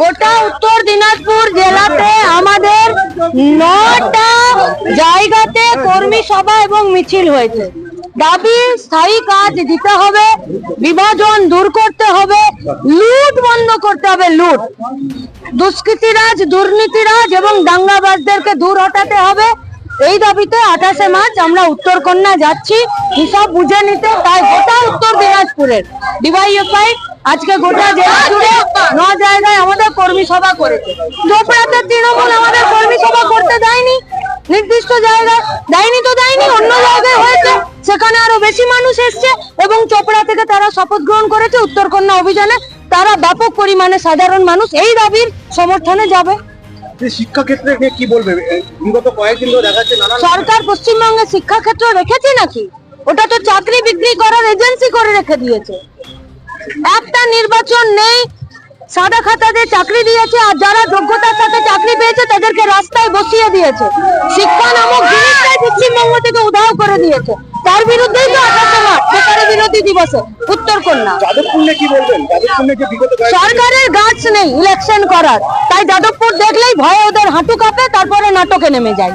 গোটা উত্তর দিনাজপুর জেলাতে আমাদের নটা জায়গাতে এবং মিছিল হয়েছে। দাবি, স্থায়ী কাজ দিতে হবে, বিভাজন দূর করতে হবে, লুট বন্ধ করতে হবে, লুট। দুষ্কৃতিরাজ, দুর্নীতিরাজ এবং দাঙ্গাবাজদেরকে দূর হটাতে হবে। এই দাবিতে আঠাশে মার্চ আমরা উত্তরকন্যা যাচ্ছি। হিসাব বুঝে নিতে তাই গোটা উত্তর দিনাজপুরের ডিওয়াইএফআই আজকে গোটা জেলা জুড়ে ন জায়গায় আমাদের কর্মী সভা করেছে। চোপড়াতে তৃণমূল আমাদের কর্মী সভা করতে দেয়নি। নির্দিষ্ট জায়গায় দেয়নি তো দেয়নি, অন্য জায়গায় হয়েছে। সেখানে আরও বেশি মানুষ এসছে এবং চোপড়া থেকে তারা শপথ গ্রহণ করেছে। উত্তরকন্যা অভিযানে তারা ব্যাপক পরিমাণে সাধারণ মানুষ এই দাবির সমর্থনে যাবে। সরকার পশ্চিমবঙ্গে শিক্ষাক্ষেত্র রেখেছে নাকি? ওটা তো চাকরি বিক্রি করার এজেন্সি করে রেখে দিয়েছে। একটা নির্বাচন নেই, সাদা খাতাতে চাকরি দিয়েছে, আর যারা যোগ্যতার সাথে চাকরি পেয়েছে, তাদেরকে রাস্তায় বসিয়ে দিয়েছে। শিক্ষা নামক জিনিসটাই পশ্চিমবঙ্গ থেকে উধাও করে দিয়েছে। তার বিরুদ্ধেই তো বিরোধী দিবসে উত্তরকন্যা যাদবপুর নিয়ে কি বলবেন? যাদবপুর নিয়ে যে বিগত কয়েকদিন সরকারের গাছ নেই ইলেকশন করার। তাই যাদবপুর দেখলেই ভয়ে ওদের হাঁটু কাঁপে তারপরে নাটকে নেমে যায়।